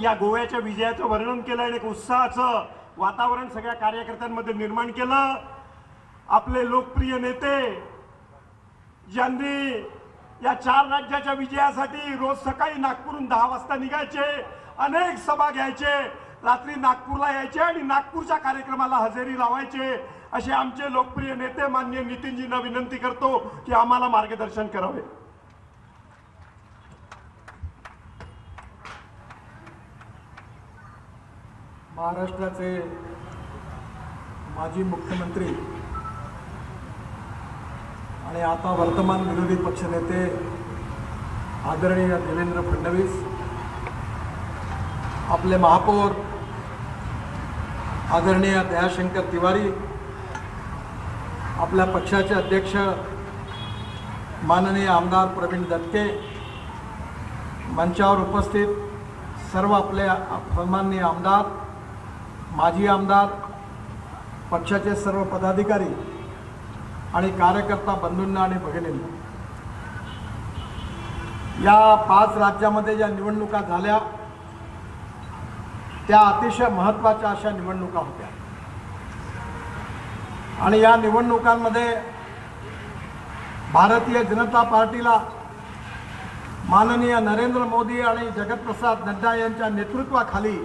या गोव्याच्या विजयाचं वर्णन केलं आणि एक उत्साहाचं वातावरण सगळ्या कार्यकर्त्यांमध्ये निर्माण केलं. आपले लोकप्रिय नेते ज्यांनी या चार राज्याच्या विजयासाठी रोज सकाळी नागपूरहून दहा वाजता निघायचे अनेक सभा घ्यायचे रात्री नागपूरला यायचे आणि नागपूरच्या कार्यक्रमाला हजेरी लावायचे. असे आमचे लोकप्रिय नेते मान्य नितीनजींना विनंती करतो की आम्हाला मार्गदर्शन करावे. महाराष्ट्राचे माजी मुख्यमंत्री आणि आता वर्तमान विरोधी पक्षनेते आदरणीय देवेंद्र फडणवीस आपले महापौर आदरणीय दयाशंकर तिवारी आपल्या पक्षाचे अध्यक्ष माननीय आमदार प्रवीण दत्ते मंचावर उपस्थित सर्व आपले सन्माननीय आमदार माजी आमदार पक्षाचे सर्व पदाधिकारी आणि कार्यकर्ता बंधूंना आणि भगिनींना. या पाच राज्यामध्ये ज्या निवडणुका झाल्या त्या अतिशय महत्त्वाच्या अशा निवडणुका होत्या. आणि या निवडणुकांमध्ये भारतीय जनता पार्टीला माननीय नरेंद्र मोदी आणि जगतप्रसाद नड्डा यांच्या नेतृत्वाखाली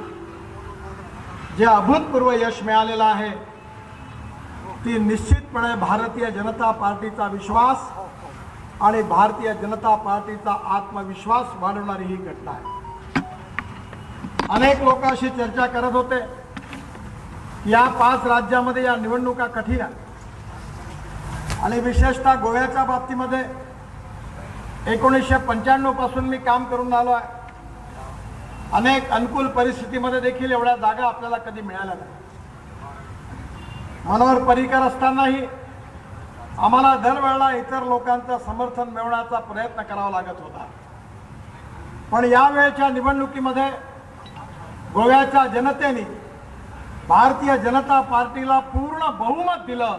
जे अभूतपूर्व यश मिळालेलं आहे ती निश्चितपणे भारतीय जनता पार्टीचा विश्वास आणि भारतीय जनता पार्टीचा आत्मविश्वास वाढवणारी ही घटना आहे. अनेक लोकांशी चर्चा करत होते या पाच राज्यामध्ये या निवडणुका कठीण आहेत. आणि विशेषतः गोव्याच्या बाबतीमध्ये एकोणीसशे पंच्याण्णवपासून मी काम करून आलो आहे. अनेक अनुकूल परिस्थितीमध्ये देखील एवढ्या जागा आपल्याला कधी मिळाल्या नाही. मनोहर पर्रिकर असतानाही आम्हाला दरवेळेला इतर लोकांचं समर्थन मिळवण्याचा प्रयत्न करावा लागत होता. पण यावेळच्या निवडणुकीमध्ये गोव्याच्या जनतेने भारतीय जनता पार्टीला पूर्ण बहुमत दिलं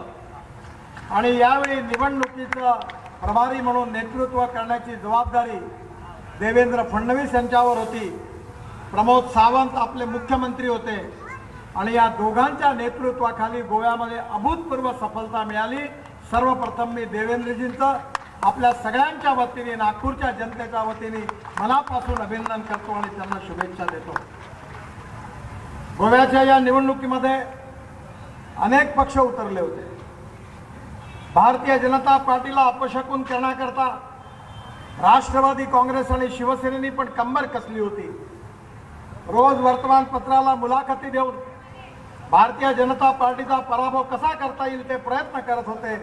आणि यावेळी निवडणुकीचं प्रभारी म्हणून नेतृत्व करण्याची जबाबदारी देवेंद्र फडणवीस यांच्यावर होती. प्रमोद सावंत आपले मुख्यमंत्री होते. आणि या दोघांच्या नेतृत्वाखाली गोव्यामध्ये अभूतपूर्व सफलता मिळाली. सर्वप्रथम मी देवेंद्रजींचं आपल्या सगळ्यांच्या वतीने नागपूरच्या जनतेच्या वतीने मनापासून अभिनंदन करतो आणि त्यांना शुभेच्छा देतो. गोव्याच्या या निवडणुकीमध्ये अनेक पक्ष उतरले होते. भारतीय जनता पार्टीला अपशकून करण्याकरता राष्ट्रवादी काँग्रेस आणि शिवसेनेनी पण कंबर कसली होती. रोज वर्तमानपत्राला मुलाखती देऊन भारतीय जनता पार्टीचा पराभव कसा करता येईल ते प्रयत्न करत होते.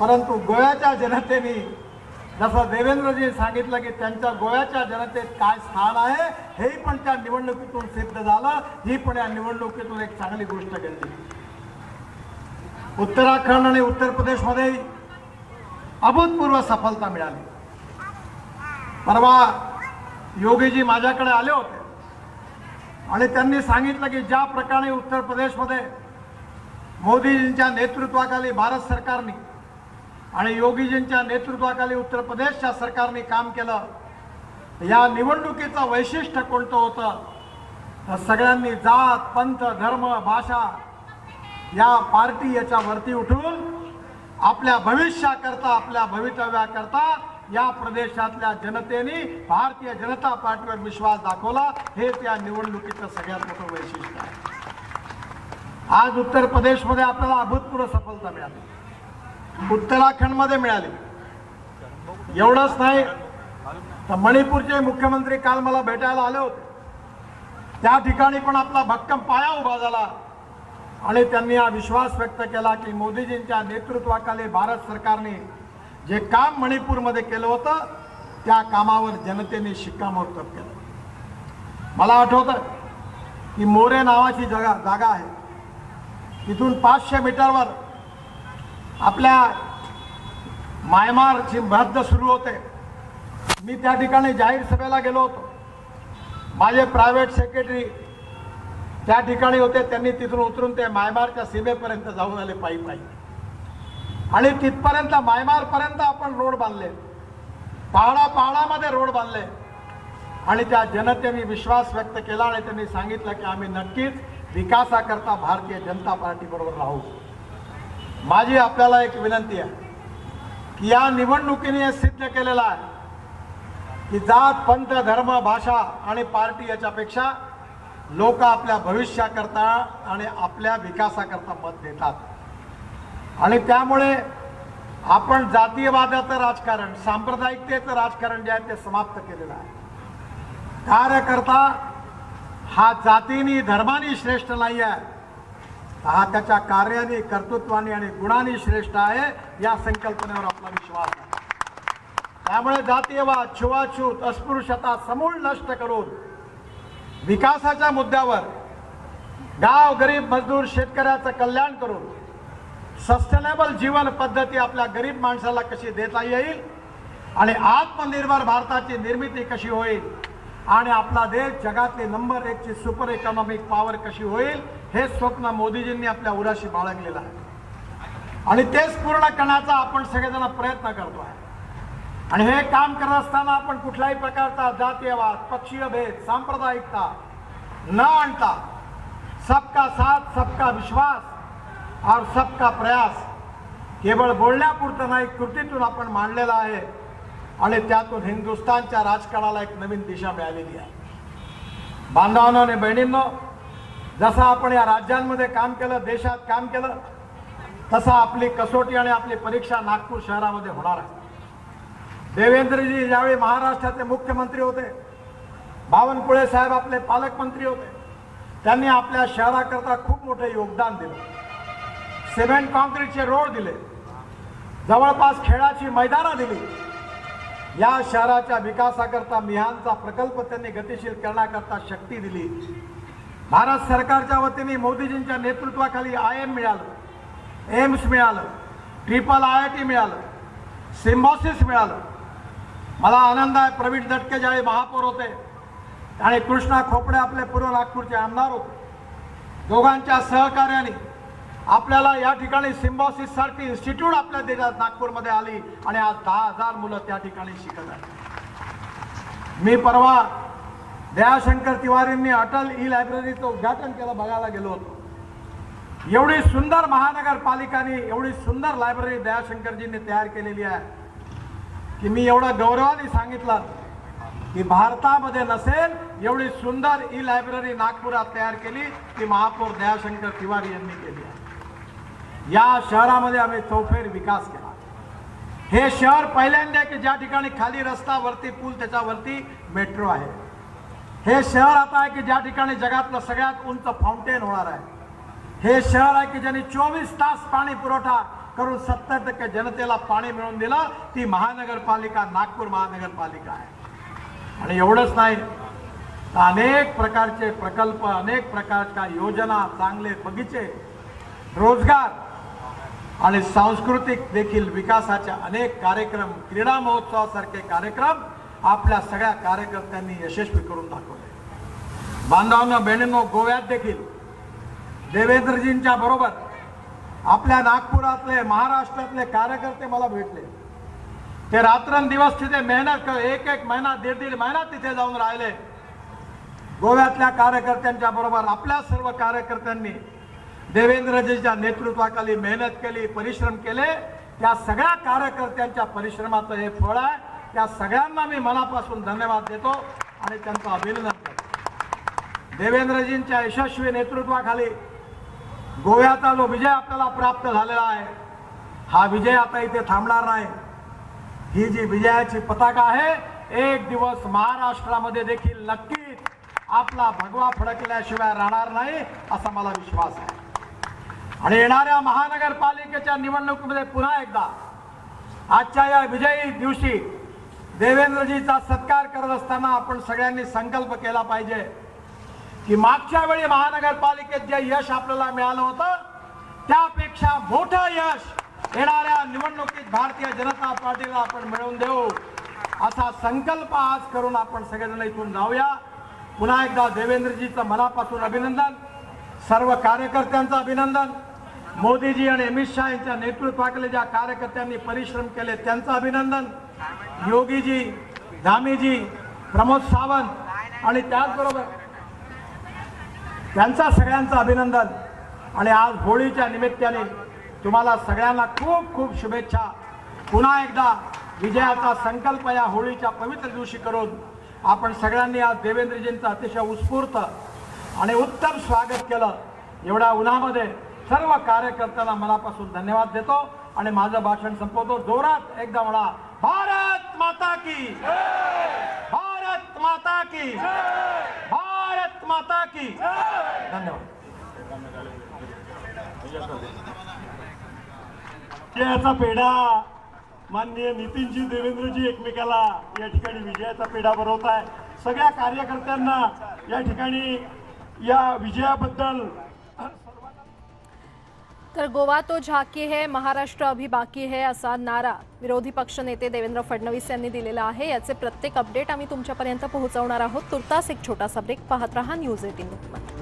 परंतु गोव्याच्या जनतेने जसं देवेंद्रजी सांगितलं की त्यांच्या गोव्याच्या जनतेत काय स्थान आहे हेही पण त्या निवडणुकीतून सिद्ध झालं. ही पण या निवडणुकीतून एक चांगली गोष्ट घडली. उत्तराखंड आणि उत्तर प्रदेशमध्ये अभूतपूर्व सफलता मिळाली. परवा योगीजी माझ्याकडे आले होते. आणि त्यांनी सांगितलं की ज्या प्रकारे उत्तर प्रदेशमध्ये मोदीजींच्या नेतृत्वाखाली भारत सरकारने आणि योगीजींच्या नेतृत्वाखाली उत्तर प्रदेशच्या सरकारने काम केलं या निवडणुकीचं वैशिष्ट्य कोणतं होतं? तर सगळ्यांनी जात पंथ धर्म भाषा या पार्टी याच्यावरती उठून आपल्या भविष्याकरता आपल्या भवितव्याकरता या प्रदेशातल्या जनतेने भारतीय जनता पार्टीवर विश्वास दाखवला. हे त्या निवडणुकीचं सगळ्यात मोठं वैशिष्ट्य आहे. आज उत्तर प्रदेशमध्ये आपल्याला अभूतपूर्व सफलता मिळाली. उत्तराखंडमध्ये मिळाली. एवढंच नाही तर मणिपूरचे मुख्यमंत्री काल मला भेटायला आले होते. त्या ठिकाणी पण आपला भक्कम पाया उभा झाला. आणि त्यांनी हा विश्वास व्यक्त केला की मोदीजींच्या नेतृत्वाखाली भारत सरकारने जे काम मणिपूरमध्ये केलं होतं त्या कामावर जनतेने शिक्कामोर्तब केलं. मला आठवतं की मोरे नावाची जगा जागा आहे. तिथून पाचशे मीटरवर आपल्या मायमारची मध्य सुरू होते. मी त्या ठिकाणी जाहीर सभेला गेलो होतो. माझे प्रायव्हेट सेक्रेटरी त्या ठिकाणी होते त्यांनी तिथून उतरून ते मायमारच्या सीमेपर्यंत जाऊन आले पायी पायी आणि तिथपर्यंत मायमारपर्यंत आपण रोड बांधले. पहाडा पहाडामध्ये रोड बांधले. आणि त्या जनतेने विश्वास व्यक्त केला आणि त्यांनी सांगितलं की आम्ही नक्कीच विकासाकरता भारतीय जनता पार्टीबरोबर राहू. माझी आपल्याला एक विनंती आहे की या निवडणुकीने हे सिद्ध केलेलं आहे की जात पंथ धर्म भाषा आणि पार्टी याच्यापेक्षा लोक आपल्या भविष्याकरता आणि आपल्या विकासाकरता मत देतात. आणि त्यामुळे आपण जातीयवादाचं राजकारण सांप्रदायिकतेचं राजकारण जे आहे ते समाप्त केलेलं आहे. कार्यकर्ता हा जातीनी धर्मानी श्रेष्ठ नाही आहे. हा त्याच्या कार्याने कर्तृत्वाने आणि गुणांनी श्रेष्ठ आहे या संकल्पनेवर आपला विश्वास आहे. त्यामुळे जातीयवाद छुवाछूत अस्पृश्यता समूळ नष्ट करून विकासाच्या मुद्द्यावर गाव गरीब मजदूर शेतकऱ्याचं कल्याण करून सस्टेनेबल जीवन पद्धती आपल्या गरीब माणसाला कशी देता येईल? आणि आत्मनिर्भर भारताची निर्मिती कशी होईल? आणि आपला देश जगातली नंबर एकची सुपर इकॉनॉमिक पॉवर कशी होईल? हे स्वप्न मोदीजींनी आपल्या उराशी बाळगलेलं आहे. आणि तेच पूर्ण करण्याचा आपण सगळेजण प्रयत्न करतो आहे. आणि हे काम करत असताना आपण कुठल्याही प्रकारचा जातीयवाद पक्षीय भेद सांप्रदायिकता न आणता सबका साथ सबका विश्वास और सबका प्रयास केवळ बोलण्यापुरतं नाही कृतीतून आपण मांडलेला आहे. आणि त्यातून हिंदुस्थानच्या राजकारणाला एक नवीन दिशा मिळालेली आहे. बांधवांनो आणि बहिणींनो जसं आपण या राज्यांमध्ये काम केलं देशात काम केलं तसं आपली कसोटी आणि आपली परीक्षा नागपूर शहरामध्ये होणार आहे. देवेंद्रजी ज्यावेळी महाराष्ट्राचे मुख्यमंत्री होते बावनकुळे साहेब आपले पालकमंत्री होते त्यांनी आपल्या शहराकरता खूप मोठे योगदान दिलं. सिमेंट कॉन्क्रीटचे रोड दिले. जवळपास खेळाची मैदानं दिली. या शहराच्या विकासाकरता मिहानचा प्रकल्प त्यांनी गतिशील करण्याकरता शक्ती दिली. भारत सरकारच्या वतीने मोदीजींच्या नेतृत्वाखाली आय एम मिळालं एम्स मिळालं ट्रिपल आय आय टी मिळालं सिम्बॉसिस मिळालं. मला आनंद आहे प्रवीण दटके ज्यावेळी महापौर होते आणि कृष्णा खोपडे आपले पूर्व नागपूरचे आमदार होते. दोघांच्या सहकार्याने आपल्याला या ठिकाणी सिम्बॉसिस सारखी इन्स्टिट्यूट आपल्या देशात नागपूरमध्ये आली आणि आज दहा हजार मुलं त्या ठिकाणी शिकत आहेत. मी परवा दयाशंकर तिवारींनी अटल ई लायब्ररीचं उद्घाटन केलं बघायला गेलो होतो. एवढी सुंदर महानगरपालिकाने एवढी सुंदर लायब्ररी दयाशंकरजींनी तयार केलेली आहे. की मी एवढं गौरवाने सांगितलं की भारतामध्ये नसेल एवढी सुंदर ई लायब्ररी नागपुरात तयार केली ती महापौर दयाशंकर तिवारी यांनी केली आहे. या शहरामध्ये आम्ही चौफेर विकास केला. हे शहर पहिल्यांदा आहे की ज्या ठिकाणी खाली रस्ता वरती पूल त्याच्यावरती मेट्रो आहे. हे शहर आता आहे की ज्या ठिकाणी जगातलं सगळ्यात उंच फाउंटेन होणार आहे. हे शहर आहे की ज्यांनी चोवीस तास पाणी पुरवठा करून सत्तर टक्के जनतेला पाणी मिळवून दिलं ती महानगरपालिका नागपूर महानगरपालिका आहे. आणि एवढंच नाही तर अनेक प्रकारचे प्रकल्प अनेक प्रकारच्या योजना चांगले बगीचे रोजगार आणि सांस्कृतिक देखील विकासाचे अनेक कार्यक्रम क्रीडा महोत्सवासारखे कार्यक्रम आपल्या सगळ्या कार्यकर्त्यांनी यशस्वी करून दाखवले. बांधवांना बहिणींनो गोव्यात देखील देवेंद्रजींच्या बरोबर आपल्या नागपुरातले महाराष्ट्रातले कार्यकर्ते मला भेटले. ते रात्रंदिवस तिथे मेहनत कर एक एक महिना दीड दीड महिना तिथे जाऊन राहिले. गोव्यातल्या कार्यकर्त्यांच्या बरोबर आपल्या सर्व कार्यकर्त्यांनी देवेंद्रजीच्या नेतृत्वाखाली मेहनत केली परिश्रम केले त्या सगळ्या कार्यकर्त्यांच्या परिश्रमाचं हे फळ आहे. त्या सगळ्यांना मी मनापासून धन्यवाद देतो आणि त्यांचं अभिनंदन करतो. देवेंद्रजींच्या यशस्वी नेतृत्वाखाली गोव्याचा जो विजय आपल्याला प्राप्त झालेला आहे हा विजय आता इथे थांबणार नाही. ही जी विजयाची पताका आहे एक दिवस महाराष्ट्रामध्ये देखील नक्कीच आपला भगवा फडकल्याशिवाय राहणार नाही असा मला विश्वास आहे. आणि येणाऱ्या महानगरपालिकेच्या निवडणुकीमध्ये पुन्हा एकदा आजच्या या विजयी दिवशी देवेंद्रजीचा सत्कार करत असताना आपण सगळ्यांनी संकल्प केला पाहिजे की मागच्या वेळी महानगरपालिकेत जे यश आपल्याला मिळालं होतं त्यापेक्षा मोठं यश येणाऱ्या निवडणुकीत भारतीय जनता पार्टीला आपण मिळवून देऊ. असा संकल्प आज करून आपण सगळेजण इथून जाऊया. पुन्हा एकदा देवेंद्रजीचं मनापासून अभिनंदन सर्व कार्यकर्त्यांचं अभिनंदन. मोदीजी आणि अमित शहा यांच्या नेतृत्वाखाली ज्या कार्यकर्त्यांनी परिश्रम केले त्यांचं अभिनंदन. योगीजी धामीजी प्रमोद सावंत आणि त्याचबरोबर त्यांचा सगळ्यांचं अभिनंदन. आणि आज होळीच्या निमित्ताने तुम्हाला सगळ्यांना खूप खूप शुभेच्छा. पुन्हा एकदा विजयाचा संकल्प या होळीच्या पवित्र दिवशी करून आपण सगळ्यांनी आज देवेंद्रजींचं अतिशय उत्स्फूर्त आणि उत्तम स्वागत केलं. एवढ्या उन्हामध्ये सर्व कार्यकर्त्यांना मनापासून धन्यवाद देतो आणि माझं भाषण संपवतो. जोरात एकदा म्हणा भारत माता की भारत माता की भारत माता की धन्यवाद. विजयाचा पेढा माननीय नितीनजी देवेंद्रजी एकमेकाला या ठिकाणी विजयाचा पेढा भरवत आहे सगळ्या कार्यकर्त्यांना या ठिकाणी या विजयाबद्दल तर गोवा तो झाकी है महाराष्ट्र अभी बाकी है असा नारा विरोधी पक्षनेते देवेंद्र फडणवीस यांनी दिलेला आहे. याचे प्रत्येक अपडेट आम्ही तुमच्यापर्यंत पोहोचवणार आहोत. तुर्तास एक छोटासा ब्रेक पाहत रहा न्यूज एटीन लोकमत